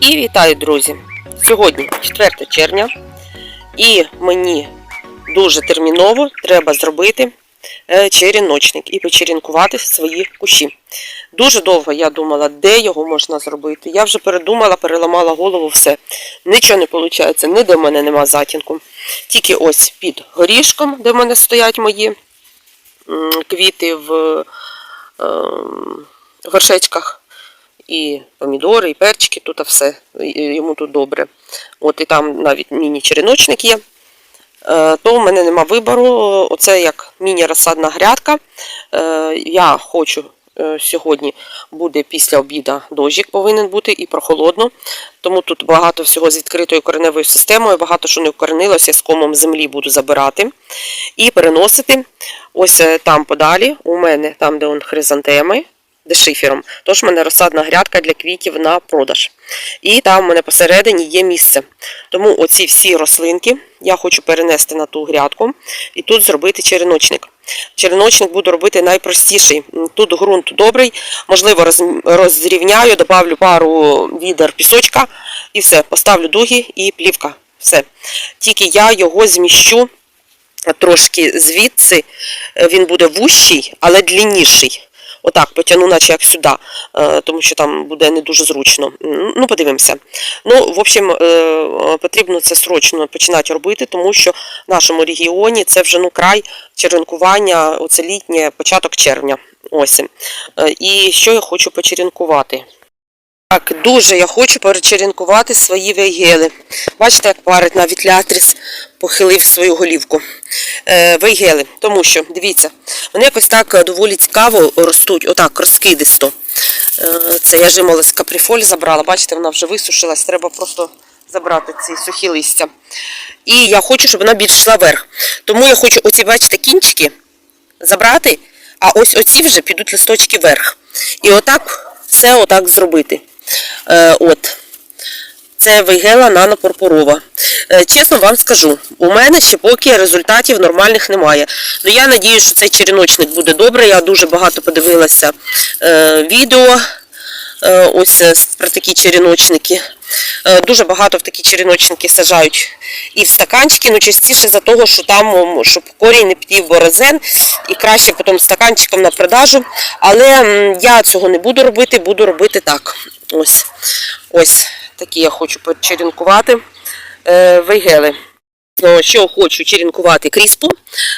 І вітаю, друзі! Сьогодні 4 червня, і мені дуже терміново треба зробити е, черіночник і почерінкувати свої кущі. Дуже довго я думала, де його можна зробити. Я вже передумала, переламала голову, все. Нічого не виходить, ніде в мене нема затінку. Тільки ось під горішком, де в мене стоять мої квіти в е, горшечках і помідори, і перчики, тут все, йому тут добре. От і там навіть міні-череночник є. Е, То в мене нема вибору. Оце як міні-розсадна грядка. Е, Я хочу е, сьогодні буде після обіда дощик повинен бути і прохолодно. Тому тут багато всього з відкритою кореневою системою, багато що не вкоренилося, з комом землі буду забирати і переносити. Ось там подалі, у мене, там, де он хризантеми, де шифером. Тож в мене розсадна грядка для квітів на продаж. І там в мене посередині є місце. Тому оці всі рослинки я хочу перенести на ту грядку і тут зробити череночник. Череночник буду робити найпростіший. Тут ґрунт добрий, можливо, розрівняю, добавлю пару відер пісочка і все, поставлю дуги і плівка. Все. Тільки я його зміщу трошки звідси, Е, він буде вущий, але длинніший. Отак, потягну, наче як сюди, е, тому що там буде не дуже зручно. Ну, подивимося. Ну, в общем, е, потрібно це срочно починати робити, тому що в нашому регіоні це вже ну, край черенкування, оце літнє, початок червня. Ось. Е, І що я хочу почеренкувати? Так, дуже я хочу перечеренкувати свої вейгели. Бачите, як парить навіть лятріс похилив свою голівку. Е, вейгели, тому що, дивіться, вони якось так е, доволі цікаво ростуть, отак, розкидисто. Е, це я жимоли з каприфолі забрала, бачите, вона вже висушилась, треба просто забрати ці сухі листя. І я хочу, щоб вона більш йшла вверх. Тому я хочу оці, бачите, кінчики забрати, а ось оці вже підуть листочки вверх. І отак все отак зробити. Е, от. Це вейгела нанопурпурова. Е, Чесно вам скажу, у мене ще поки результатів нормальних немає. Ну я надію, що цей черіночник буде добре. Я дуже багато подивилася е, відео ось про такі черіночники. Дуже багато в такі черіночники саджають і в стаканчики, ну частіше за того, що там, щоб корінь не підів борозен, і краще потім стаканчиком на продажу. Але я цього не буду робити, буду робити так. Ось, ось такі я хочу почерінкувати е, вейгели. Що хочу черенкувати кріспу,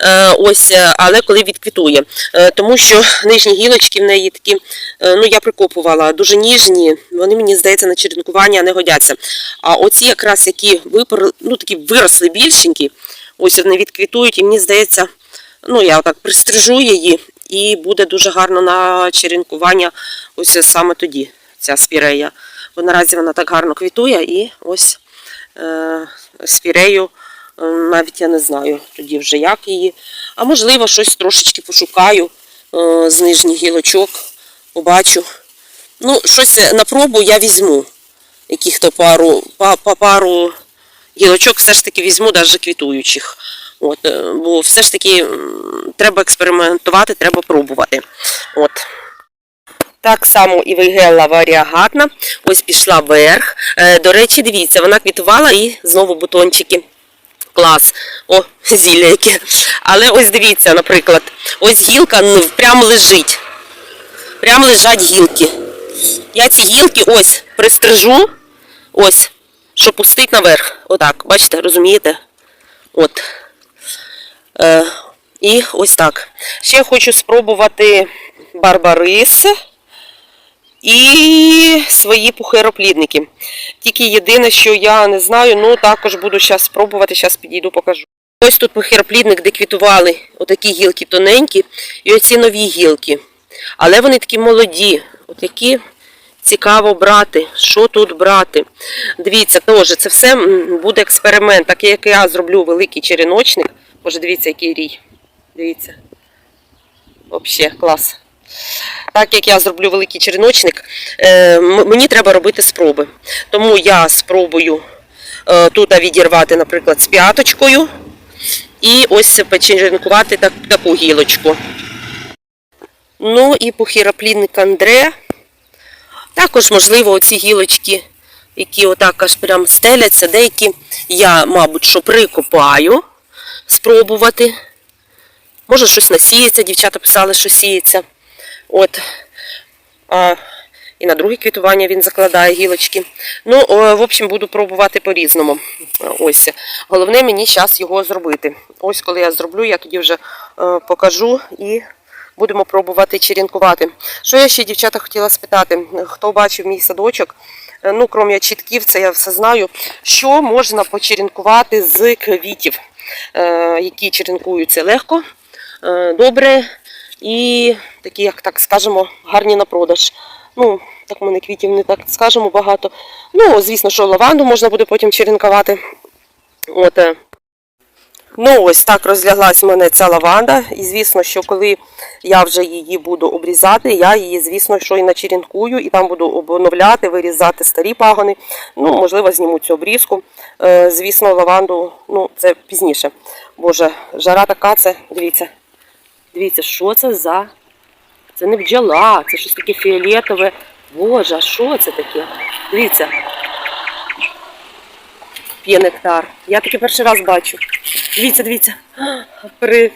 е, ось, е, але коли відквітує. Е, Тому що нижні гілочки в неї такі, е, ну я прикопувала, дуже ніжні, вони мені здається на черенкування не годяться. А оці якраз які випор, ну такі виросли більшенькі, ось вони відквітують, і мені здається, ну я отак пристрижу її, і буде дуже гарно на черенкування ось саме тоді, ця спірея. Бо наразі вона так гарно квітує і ось е, спірею. Е, Навіть я не знаю тоді вже як її. А можливо, щось трошечки пошукаю е, з нижніх гілочок, побачу. Ну, щось на пробу я візьму. Яких-то пару, па, па- пару гілочок все ж таки візьму, навіть квітуючих. От, бо все ж таки треба експериментувати, треба пробувати. От. Так само і вигелла варіагатна. Ось пішла вверх. Е, До речі, дивіться, вона квітувала і знову бутончики. Клас. О, зілля яке. Але ось дивіться, наприклад, ось гілка ну, прямо лежить. Прямо лежать гілки. Я ці гілки ось пристрижу, ось, щоб пустити наверх. Отак, бачите, розумієте? От. Е, і ось так. Ще хочу спробувати барбарис і свої пухироплідники. Тільки єдине, що я не знаю, ну також буду зараз спробувати, зараз підійду, покажу. Ось тут пухироплідник, де квітували отакі гілки тоненькі, і оці нові гілки. Але вони такі молоді, от які цікаво брати. Що тут брати? Дивіться, теж це все буде експеримент. Так як я зроблю великий череночник. Боже, дивіться, який рій. Дивіться. Взагалі, клас. Так як я зроблю великий череночник, е, мені треба робити спроби. Тому я спробую е, тут відірвати, наприклад, з п'яточкою. І ось почеренкувати таку гілочку. Ну і похіроплінник Андре. Також, можливо, оці гілочки, які отак аж прям стеляться, деякі я, мабуть, що прикопаю, спробувати. Може, щось насіється, дівчата писали, що сіється. От. А, і на друге квітування він закладає гілочки. Ну, в общем, буду пробувати по-різному. Ось. Головне мені зараз його зробити. Ось коли я зроблю, я тоді вже е, покажу і будемо пробувати черенкувати. Що я ще, дівчата, хотіла спитати, хто бачив мій садочок? Е, Ну, крім чітків, це я все знаю. Що можна почеренкувати з квітів, е, які черенкуються легко, добре і такі, як так скажемо, гарні на продаж. Ну, так в мене квітів не так скажемо багато. Ну, звісно, що лаванду можна буде потім черенкувати. От. е. Ну, ось так розляглась в мене ця лаванда. І звісно, що коли я вже її буду обрізати, я її, звісно, що і начеренкую, і там буду обновляти, вирізати старі пагони. Ну, можливо, зніму цю обрізку. Е, звісно, лаванду, ну, це пізніше. Боже, жара така, це, дивіться. Дивіться, що це за. Це не бджола, це щось таке фіолетове. Боже, а що це таке? Дивіться. П'є нектар. Я таке перший раз бачу. Дивіться, дивіться. При...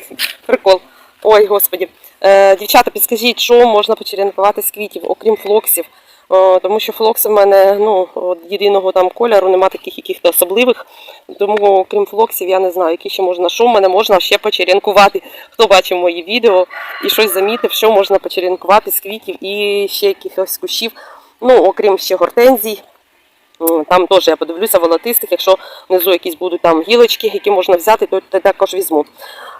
Прикол. Ой, господі. Е, дівчата, підскажіть, що можна почеренкувати з квітів, окрім флоксів. Е, тому що флокси в мене ну, єдиного там кольору, нема таких яких-то особливих. Тому, окрім флоксів, я не знаю, які ще можна, що в мене можна ще почеренкувати. Хто бачив мої відео і щось замітив, що можна почеренкувати з квітів і ще якихось кущів. Ну, окрім ще гортензій. Там теж я подивлюся волотистих, якщо внизу якісь будуть там гілочки, які можна взяти, то також візьму.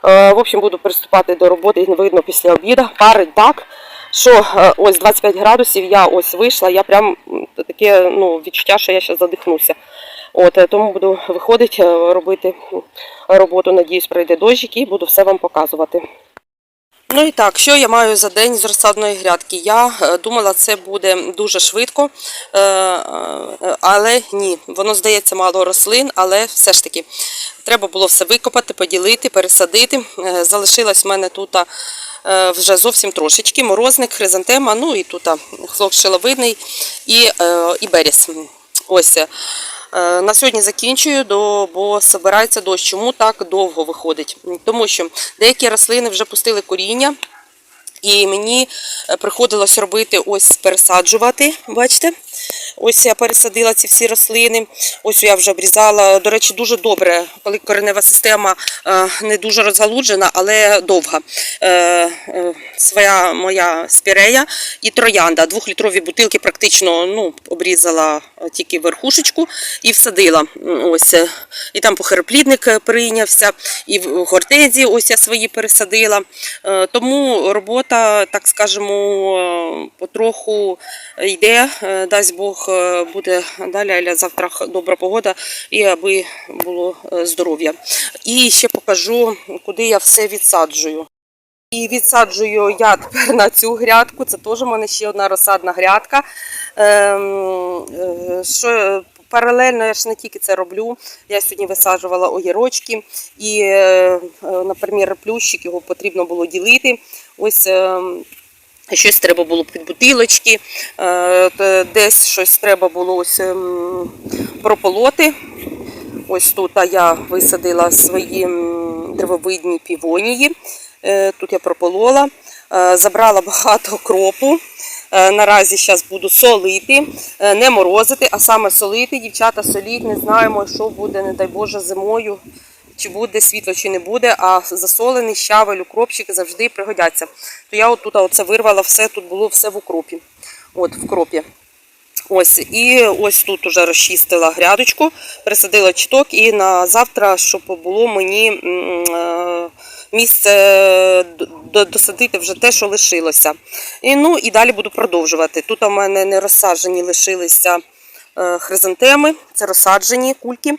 Е, В общем, буду приступати до роботи, видно, після обіду. Парить так, що е, ось 25 градусів я ось вийшла, я прям таке ну, відчуття, що я зараз задихнуся. От, е, тому буду виходити, е, робити роботу, надіюсь, пройде дощик і буду все вам показувати. Ну і так, що я маю за день з розсадної грядки? Я е, думала, це буде дуже швидко, е, е, але ні, воно здається мало рослин, але все ж таки треба було все викопати, поділити, пересадити. Залишилось в мене тут вже зовсім трошечки. Морозник, хризантема, ну і тут хлоп шиловидний і, і беріс. Ось. Е, На сьогодні закінчую, бо збирається дощ. Чому так довго виходить? Тому що деякі рослини вже пустили коріння, і мені е, приходилось робити ось пересаджувати. Бачите? Ось я пересадила ці всі рослини. Ось я вже обрізала. До речі, дуже добре, коли коренева система е, не дуже розгалуджена, але довга. Е, е, Своя моя спірея і троянда. Двохлітрові бутилки практично ну, обрізала тільки верхушечку і всадила. Ось. І там похероплідник е, прийнявся, і в гортензії ось я свої пересадила. Тому робота, так скажемо, потроху йде. Е, Дасть Бог е, буде далі, але завтра добра погода і аби було е, здоров'я. І ще покажу, куди я все відсаджую. І відсаджую я тепер на цю грядку. Це теж у мене ще одна розсадна грядка. Ем, е, що, паралельно я ж не тільки це роблю. Я сьогодні висаджувала огірочки і, наприклад, плющик його потрібно було ділити. Ось ем, щось треба було під бутилочки, е, десь щось треба було ось ем, прополоти. Ось тут я висадила свої м, древовидні півонії. Е, Тут я прополола, Е, забрала багато кропу. Наразі зараз буду солити, не морозити, а саме солити. Дівчата соліть, не знаємо, що буде, не дай Боже, зимою. Чи буде світло, чи не буде, а засолений щавель, укропчик завжди пригодяться. То я от тут оце вирвала все, тут було все в укропі. От, в кропі. Ось, і ось тут уже розчистила грядочку, пересадила чіток, і на завтра, щоб було мені е, місце досадити вже те, що лишилося. І, ну, і далі буду продовжувати. Тут у мене не розсаджені лишилися хризантеми, це розсаджені кульки,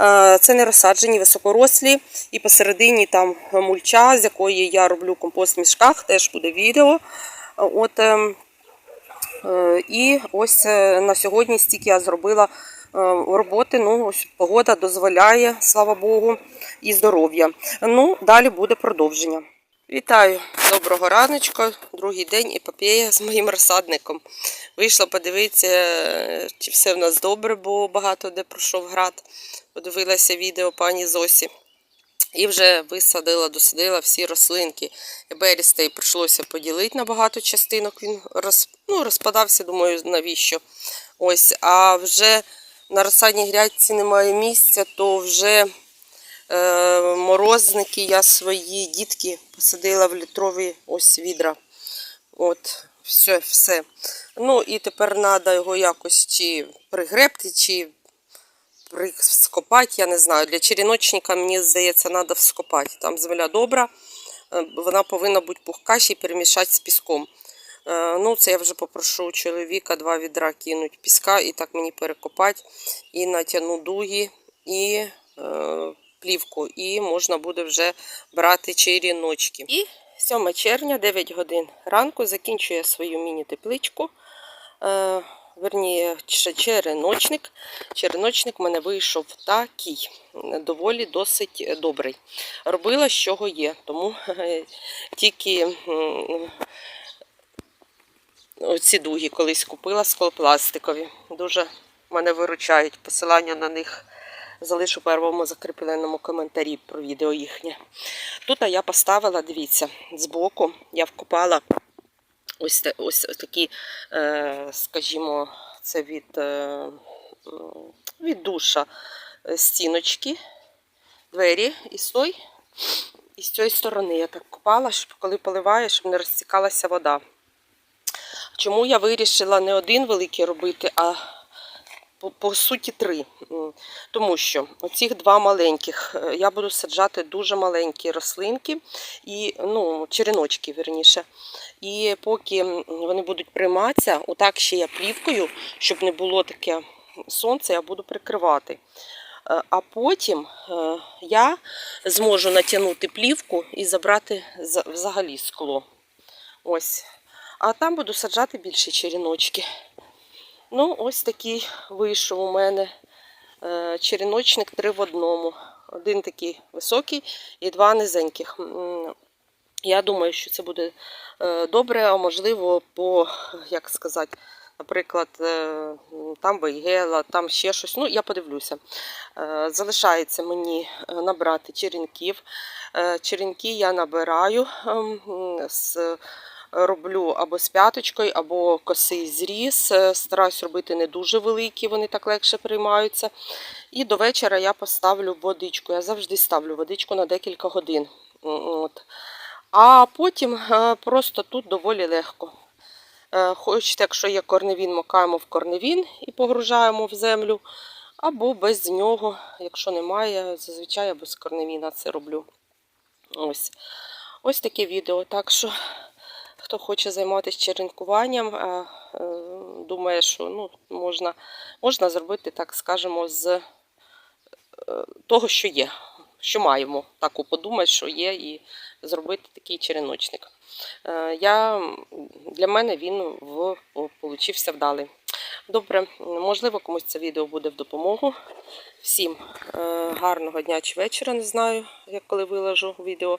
е, це не розсаджені високорослі. І посередині там мульча, з якої я роблю компост в мішках, теж буде відео. От, Е, І ось е, на сьогодні стільки я зробила е, роботи. Ну, ось погода дозволяє, слава Богу, і здоров'я. Ну, далі буде продовження. Вітаю! Доброго раночка, другий день епопея з моїм розсадником. Вийшла подивитися, чи все в нас добре, бо багато де пройшов град. Подивилася відео пані Зосі. І вже висадила, досадила всі рослинки. Берістей прийшлося поділити на багато частинок. Він роз, ну, розпадався, думаю, навіщо. Ось, а вже на розсадній грядці немає місця, то вже морозники я свої дітки посадила в літрові ось відра. От, все, все. Ну і тепер треба його якось чи пригребти, чи вскопати, я не знаю. Для череночника, мені здається, треба вскопати. Там земля добра, е, вона повинна бути пухка ще перемішати з піском. Е, Ну, це я вже попрошу чоловіка два відра кинуть піска і так мені перекопати. І натягну дуги, і е, плівку, і можна буде вже брати черіночки. І 7 червня, 9 годин ранку, закінчую я свою міні-тепличку. Е, верніше, ще череночник. Череночник в мене вийшов такий, доволі досить добрий. Робила з чого є, тому е, тільки м, оці дуги колись купила склопластикові. Дуже мене виручають. Посилання на них залишу первому закріпленому коментарі про відео їхнє. Тут я поставила, дивіться, збоку я вкопала ось, ось такі, е, скажімо, це від, е, від душа е, стіночки, двері і з той, і з цієї сторони я так копала, щоб коли поливаєш, щоб не розтікалася вода. Чому я вирішила не один великий робити, а по, по суті три. Тому що оцих два маленьких е, я буду саджати дуже маленькі рослинки і ну, череночки, верніше. І поки вони будуть прийматися, отак ще я плівкою, щоб не було таке сонце, я буду прикривати. Е, А потім е, я зможу натягнути плівку і забрати взагалі скло. Ось. А там буду саджати більше черіночки. Ну, ось такий вийшов у мене е, черіночник три в одному. Один такий високий і два низеньких. Я думаю, що це буде е, добре, а можливо, по, як сказати, наприклад, е, там вейгела, там ще щось. Ну, я подивлюся. Залишається мені набрати черенків. Черенки я набираю ем, з роблю або з п'яточкою, або косий зріз. Е, Стараюсь робити не дуже великі, вони так легше приймаються. І до вечора я поставлю водичку. Я завжди ставлю водичку на декілька годин. От. А потім е, просто тут доволі легко. Е, Хочете, якщо є корневін, макаємо в корневін і погружаємо в землю. Або без нього, якщо немає, зазвичай я без корневіна це роблю. Ось. Ось таке відео. Так що, хто хоче займатися черенкуванням, е, е, думає, що ну, можна, можна зробити, так скажемо, з е, того, що є, що маємо. Так подумати, що є, і зробити такий череночник. Я, для мене він в, получився вдалий. Добре, можливо, комусь це відео буде в допомогу. Всім гарного дня чи вечора, не знаю, як коли виложу відео.